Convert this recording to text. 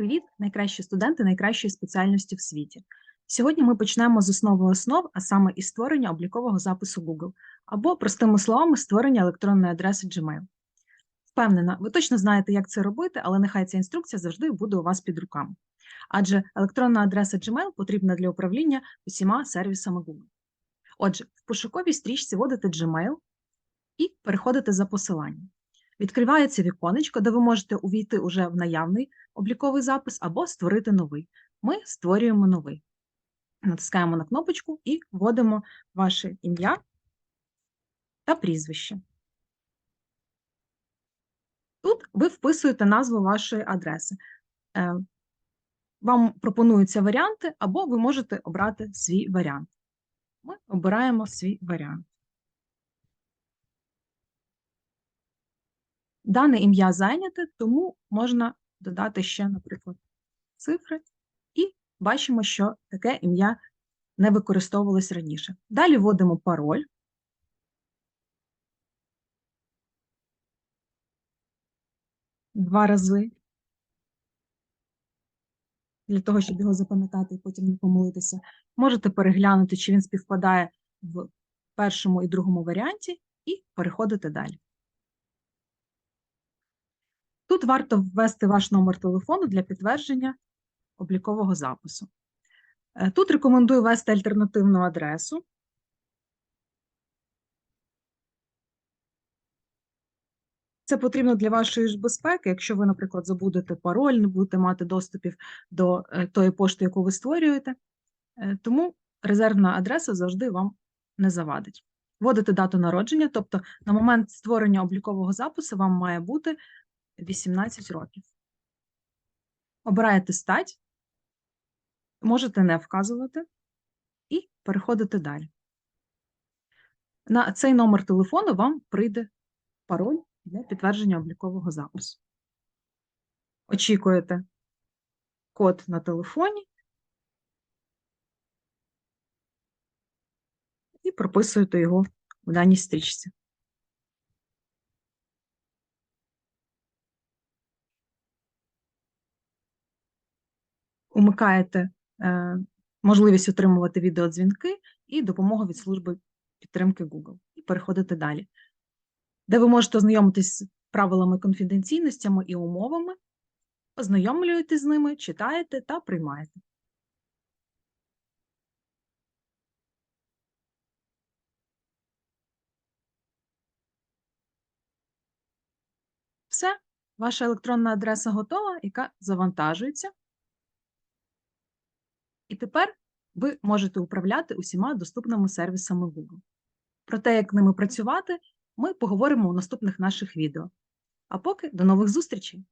Привіт, найкращі студенти найкращої спеціальності в світі. Сьогодні ми почнемо з основи основ, а саме із створення облікового запису Google, або, простими словами, створення електронної адреси Gmail. Впевнена, ви точно знаєте, як це робити, але нехай ця інструкція завжди буде у вас під руками. Адже електронна адреса Gmail потрібна для управління усіма сервісами Google. Отже, в пошуковій стрічці вводите Gmail і переходите за посиланням. Відкривається віконечко, де ви можете увійти уже в наявний обліковий запис або створити новий. Ми створюємо новий. Натискаємо на кнопочку і вводимо ваше ім'я та прізвище. Тут ви вписуєте назву вашої адреси. Е, Вам пропонуються варіанти, або ви можете обрати свій варіант. Ми обираємо свій варіант. Дане ім'я зайняте, тому можна додати ще, наприклад, цифри, і бачимо, що таке ім'я не використовувалось раніше. Далі вводимо пароль. Два рази. Для того, щоб його запам'ятати і потім не помилитися. Можете переглянути, чи він співпадає в першому і другому варіанті, і переходити далі. Тут варто ввести ваш номер телефону для підтвердження облікового запису. Е, Тут рекомендую ввести альтернативну адресу. Це потрібно для вашої ж безпеки. Якщо ви, наприклад, забудете пароль, не будете мати доступів до е, тої пошти, яку ви створюєте. Е, Тому резервна адреса завжди вам не завадить. Вводите дату народження, тобто на момент створення облікового запису вам має бути 18 років. Обираєте стать, можете не вказувати і переходите далі. На цей номер телефону вам прийде пароль для підтвердження облікового запису. Очікуєте код на телефоні і прописуєте його в даній стрічці. Умикаєте е, можливість отримувати відеодзвінки і допомогу від служби підтримки Google. І переходите далі, де ви можете ознайомитись з правилами конфіденційностями і умовами, ознайомлюєтесь з ними, читаєте та приймаєте. Все, ваша електронна адреса готова, яка завантажується. І тепер ви можете управляти усіма доступними сервісами Google. Про те, як ними працювати, ми поговоримо у наступних наших відео. А поки до нових зустрічей!